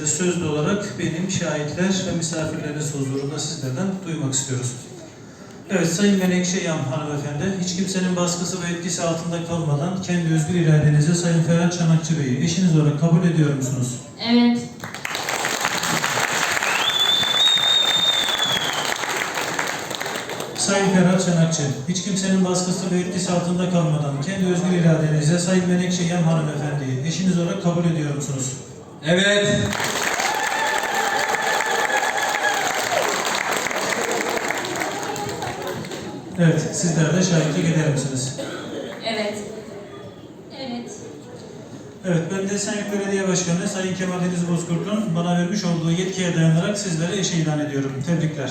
De sözlü olarak benim şahitler ve misafirleriniz huzurunda sizlerden duymak istiyoruz. Evet Sayın Menekşe Yam hanımefendi, hiç kimsenin baskısı ve etkisi altında kalmadan kendi özgür iradenizle Sayın Ferhat Çanakçı Bey'i eşiniz olarak kabul ediyor musunuz? Evet. Sayın Ferhat Çanakçı, hiç kimsenin baskısı ve etkisi altında kalmadan kendi özgür iradenizle Sayın Menekşe Yam hanımefendiyi eşiniz olarak kabul ediyor musunuz? Evet. Evet, sizler de şahitlik eder misiniz? Evet. Evet. Evet, ben de Esenyurt Belediye Başkanı Sayın Kemal Deniz Bozkurt'un bana vermiş olduğu yetkiye dayanarak sizlere eş ilan ediyorum. Tebrikler.